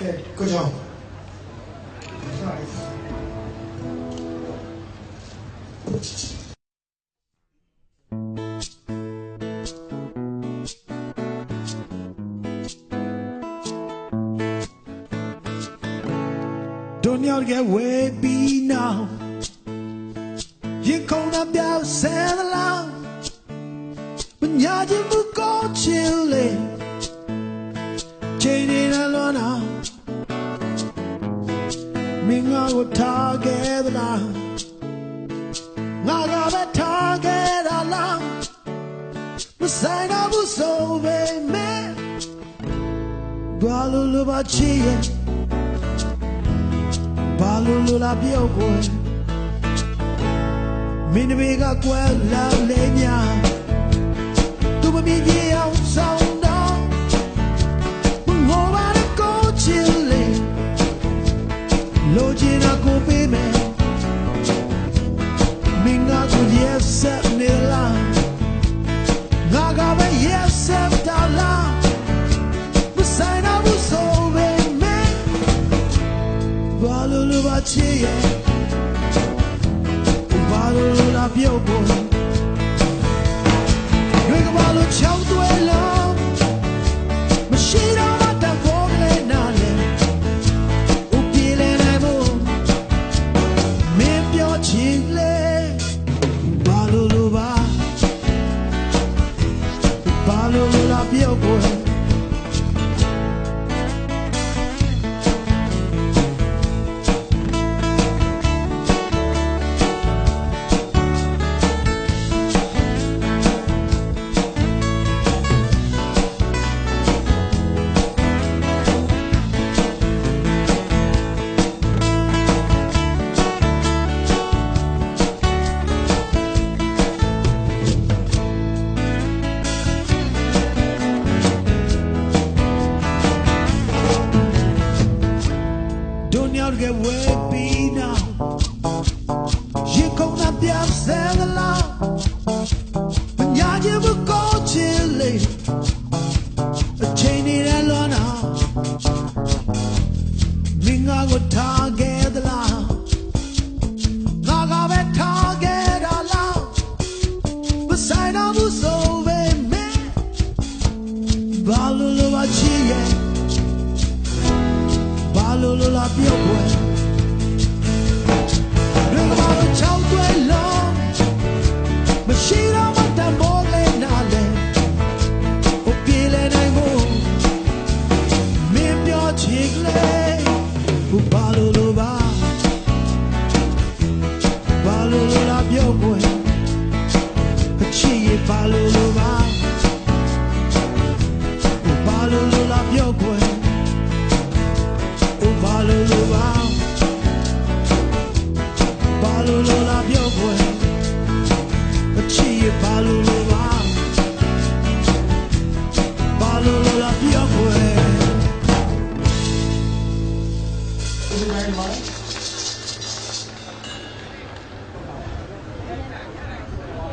Okay, good job. Nice. Dönjörge webina Gick hon av bjärsen land Men jag gick were target la Naga a target la Busaina buso be me. Balulu ba chie. Balulu la biogwe Minimiga kwe la leña aceea. Cu barul la bioboi you give a go chilly, a chain in a lona. Minga go law. Naga be target a law. Beside of us over me. Balulu a လို့လို့လာပြောပွဲရင်းဘာလို့ချောင်းသွဲလုံးမရှိတော့မတမောလေးနာလေဟိုပြေလေနိုင်ဖို့မင်းပြောချင်လေဟိုဘာလို့လို့ပါဘာလို့လို့လာပြောပွဲအချစ်ရဲ့ဘာလို့ Is it married to mine?